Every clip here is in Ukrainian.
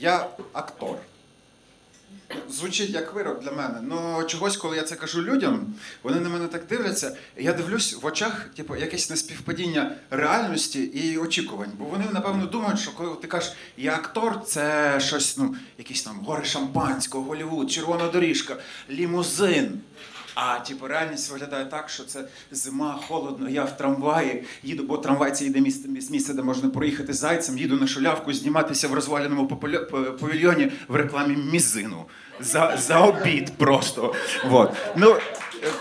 Я актор. Звучить як вирок для мене. Ну чогось, коли я це кажу людям, вони на мене так дивляться. і Я дивлюсь в очах, типу, якесь неспівпадіння реальності і очікувань. Бо вони напевно думають, що коли ти кажеш, я актор, це щось, ну, якісь там гори шампанського, Голлівуд, червона доріжка, лімузин. А типу, реальність виглядає так, що це зима, холодно, я в трамваї їду, бо трамвай це єдине місце, місце, де можна проїхати зайцем, їду на шулявку, зніматися в розваляному популя- павільйоні в рекламі мізину. За, за обід просто. Вот. Ну, е,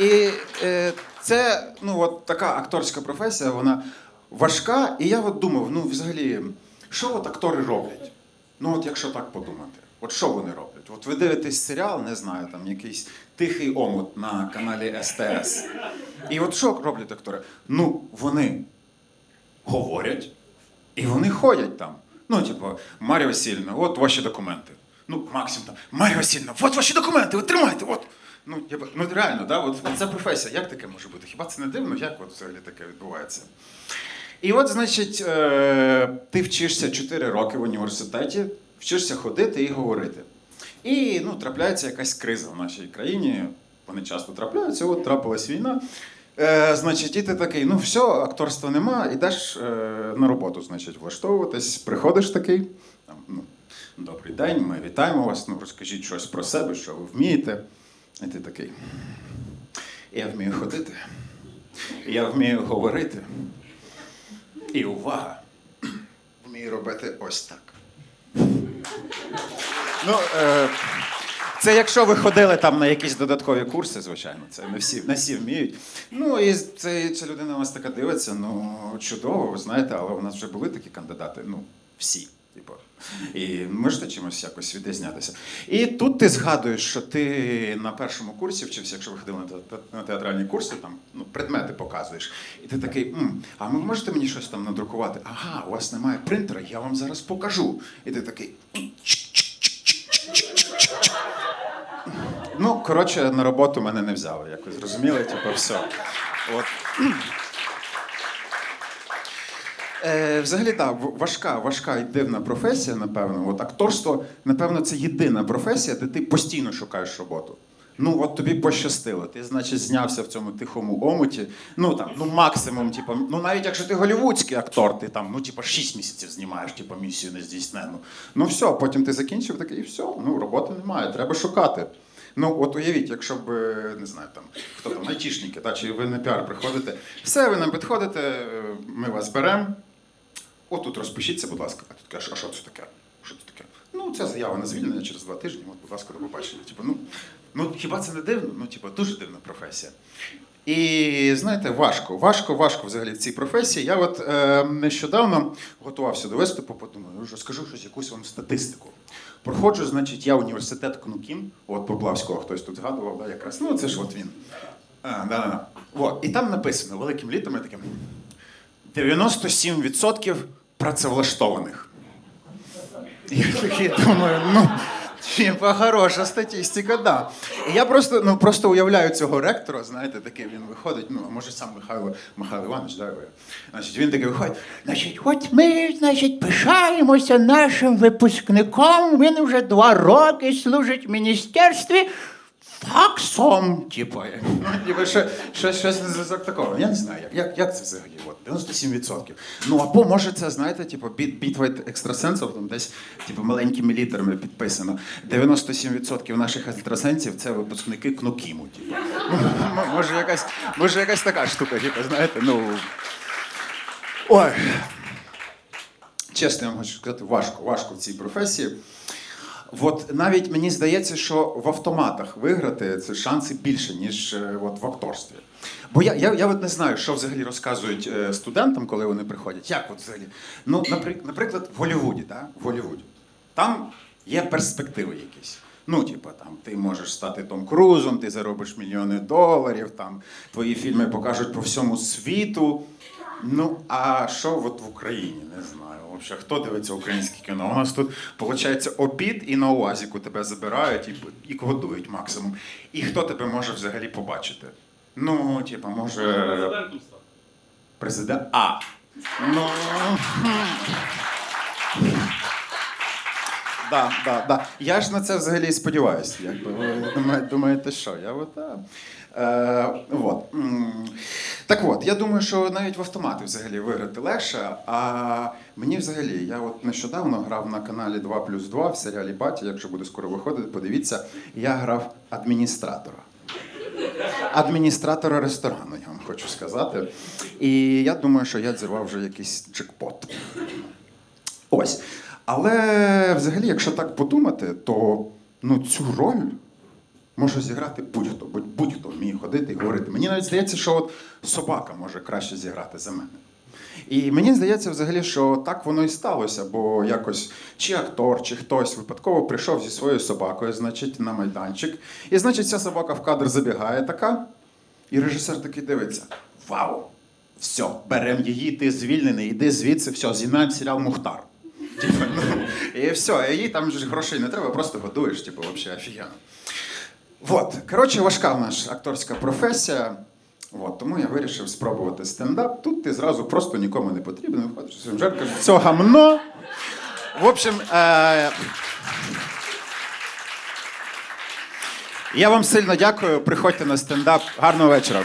і е, це ну, от така акторська професія, вона важка. І я от думав, ну взагалі, що от актори роблять? Ну, от якщо так подумати, от що вони роблять? От ви дивитесь серіал, не знаю, там якийсь тихий омут на каналі СТС. І от що роблять актори? Ну, вони говорять, і вони ходять там. Ну, типу, Марія Васильівна, от ваші документи. Ну, Максим там, Марія Васильівна, от ваші документи, от тримайте, от. Ну, типу, ну реально, да, от, от це професія. Як таке може бути? Хіба це не дивно? Як от взагалі таке відбувається? І от, значить, е, ти вчишся 4 роки в університеті, вчишся ходити і говорити. І ну, трапляється якась криза в нашій країні. Вони часто трапляються, от трапилась війна. Е, значить, і ти такий, ну все, акторства нема, ідеш е, на роботу, значить, влаштовуватись, приходиш такий. Там, ну, Добрий день, ми вітаємо вас. Ну, розкажіть щось про себе, що ви вмієте. І ти такий. Я вмію ходити. Я вмію говорити. І увага! Вмію робити ось так. Ну, е, це якщо ви ходили там на якісь додаткові курси, звичайно, це не всі, не всі вміють. Ну, і це, ця людина у вас така дивиться, ну, чудово, ви знаєте, але у нас вже були такі кандидати, ну, всі. Типу. І можете чимось якось відрізнятися. І тут ти згадуєш, що ти на першому курсі вчився, якщо ви ходили на, те- на театральні курси, там ну, предмети показуєш. І ти такий, «М, а ви можете мені щось там надрукувати? Ага, у вас немає принтера, я вам зараз покажу. І ти такий. Ну, коротше, на роботу мене не взяли, якось зрозуміли, типу, все. От. Е, взагалі, так, важка, важка і дивна професія, напевно. От акторство, напевно, це єдина професія, де ти постійно шукаєш роботу. Ну, от тобі пощастило. Ти, значить, знявся в цьому тихому омуті. Ну там, ну максимум, типу, ну навіть якщо ти голівудський актор, ти там, ну, типу, 6 місяців знімаєш, типу, місію нездійснену. Ну все, потім ти закінчив такий, і все, ну роботи немає, треба шукати. Ну, от уявіть, якщо б, не знаю, там, хто там, айтішники, та, чи ви на піар приходите, все, ви нам підходите, е, ми вас беремо. Отут розпишіться, будь ласка. А тут кажеш, а що це таке? Що це таке? Ну, це заява на звільнення через два тижні. От, будь ласка, до побачення. Типу, ну, ну хіба це не дивно? Ну, типу, дуже дивна професія. І знаєте, важко, важко, важко взагалі в цій професії. Я от е, нещодавно готувався до виступу, подумаю, ну, розкажу щось, якусь вам статистику. Проходжу, значить, я університет Кнукін, от Поплавського хтось тут згадував, да, якраз. Ну, це ж от він. А, да, да. От. І там написано великим літом, я таким 97% працевлаштованих. Я такий думаю, ну, типа, хороша статистика, да. Я просто, ну, просто уявляю цього ректора, знаєте, такий він виходить, ну, може сам Михайло, Михайло Іванович, да, значить, він такий виходить, значить, от ми, значить, пишаємося нашим випускником, він вже два роки служить в міністерстві, факсом, типу, ну, типу, що, що, щось на такого. Я не знаю, як, як, як це взагалі? От, 97%. Ну, або може це, знаєте, типу, біт, бітва екстрасенсів, там десь типу, маленькими літерами підписано. 97% наших екстрасенсів це випускники Кнокіму. Типу. Може, якась, може, якась така штука, типу, знаєте, ну. Ой. Чесно, я вам хочу сказати, важко, важко в цій професії. От навіть мені здається, що в автоматах виграти це шанси більше, ніж е, от в акторстві. Бо я, я, я от не знаю, що взагалі розказують е, студентам, коли вони приходять. Як от взагалі? Ну, наприк- наприклад, в Голлівуді, да? в Голлівуді. Там є перспективи якісь. Ну, типу, там ти можеш стати Том Крузом, ти заробиш мільйони доларів, там твої фільми покажуть по всьому світу. Ну, а що от в Україні? Не знаю. Вообще, хто дивиться українське кіно? У нас тут, виходить, обід і на УАЗіку тебе забирають і, і годують максимум. І хто тебе може взагалі побачити? Ну, типа, може. Президентом став. Президент. А, Ну. Да, да, да. Я ж на це взагалі сподіваюся. Якби ви думаєте, що? Я от. Е, от. Так от, я думаю, що навіть в автомати взагалі виграти легше. А мені взагалі, я от нещодавно грав на каналі 2 плюс 2 в серіалі Батя, якщо буде скоро виходити, подивіться, я грав адміністратора. Адміністратора ресторану, я вам хочу сказати. І я думаю, що я зірвав вже якийсь джекпот. Ось. Але взагалі, якщо так подумати, то ну, цю роль може зіграти будь-хто, будь- будь-хто вміє ходити і говорити. Мені навіть здається, що от собака може краще зіграти за мене. І мені здається, взагалі, що так воно і сталося, бо якось чи актор, чи хтось випадково прийшов зі своєю собакою, значить, на майданчик. І значить, ця собака в кадр забігає така, і режисер такий дивиться: Вау! Все, беремо її, ти звільнений, іди звідси, все, знімаємо серіал Мухтар. Типа, ну, і все, їй там ж грошей не треба, просто годуєш, типу, взагалі офігенно. Вот. Коротше, важка в нас акторська професія. От, тому я вирішив спробувати стендап. Тут ти зразу просто нікому не потрібен. Виходиш кажеш, все гамно. В общем, е- я вам сильно дякую. Приходьте на стендап. Гарного вечора.